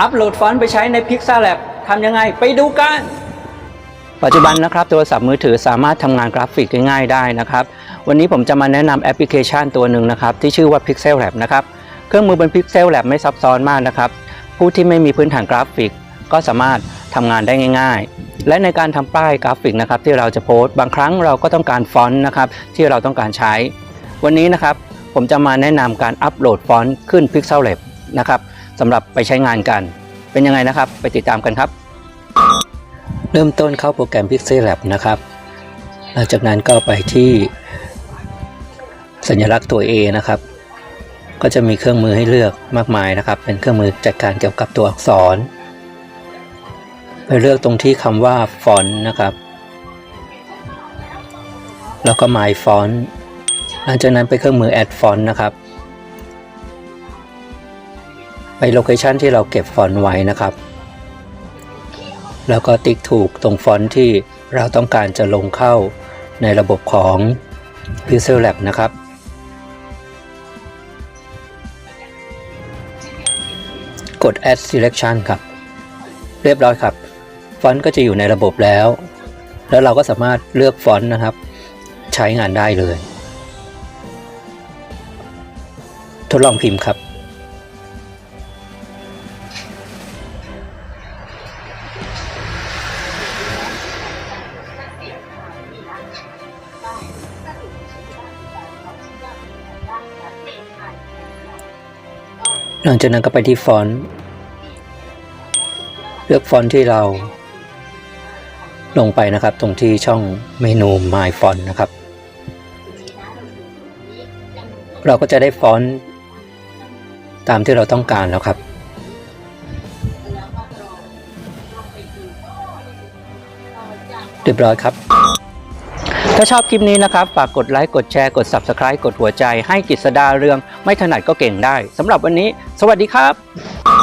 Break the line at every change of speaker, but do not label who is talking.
อัปโหลดฟอนต์ไปใช้ใน Pixel Lab ทำยังไงไปดูกัน ปัจจุบันนะครับโทรศัพท์มือถือสามารถทำงานกราฟิกง่ายๆได้นะครับ วันนี้ผมจะมาแนะนำแอปพลิเคชันตัวหนึ่งนะครับ ที่ชื่อว่า Pixel Lab นะครับ เครื่องมือบน Pixel Lab ไม่ซับซ้อนมากนะครับ ผู้ที่ไม่มีพื้นฐานกราฟิก ก็สามารถทำงานได้ง่าย ๆ และในการทำป้ายกราฟิกนะครับที่เราจะโพสต์บางครั้งเราก็ต้องการฟอนต์นะครับที่เราต้องการใช้ วันนี้นะครับผมจะมาแนะนำการอัปโหลดฟอนต์ขึ้น Pixel Lab นะครับ สำหรับไปใช้งานกัน เป็นยังไงนะครับ ไปติดตามกันครับ เริ่มต้นเข้าโปรแกรม Pixel Lab นะครับ หลังจากนั้นก็ไปที่สัญลักษณ์ตัว A นะครับ ก็จะมีเครื่องมือให้เลือกมากมายนะครับ เป็นเครื่องมือจัดการเกี่ยวกับตัวอักษร ไปเลือกตรงที่คำว่าฟอนต์นะครับ แล้วก็ My Font หลังจากนั้นไปเครื่องมือ Add Font นะครับ ไปโลเคชันที่เราเก็บฟอนต์ไว้นะครับ แล้วก็ติ๊กถูกตรงฟอนต์ที่เราต้องการจะลงเข้าในระบบของ Pixel Lab นะครับ กด add selection ครับ เรียบร้อยครับ ฟอนต์ก็จะอยู่ในระบบแล้ว แล้วเราก็สามารถเลือกฟอนต์นะครับ ใช้งานได้เลย ทดลองพิมพ์ครับ หลังจากนั้นก็ไปที่ฟอนต์เลือกฟอนต์ที่เรา ลงไปนะครับ ตรงที่ช่องเมนู My Font นะครับ เราก็จะได้ฟอนต์ตามที่เราต้องการแล้วครับเรียบร้อยครับ ถ้าชอบคลิปนี้นะครับฝากกดไลค์กดแชร์กด Subscribe กดหัวใจให้กิษดาเรือง ไม่ถนัดก็เก่งได้สำหรับวันนี้ สวัสดีครับ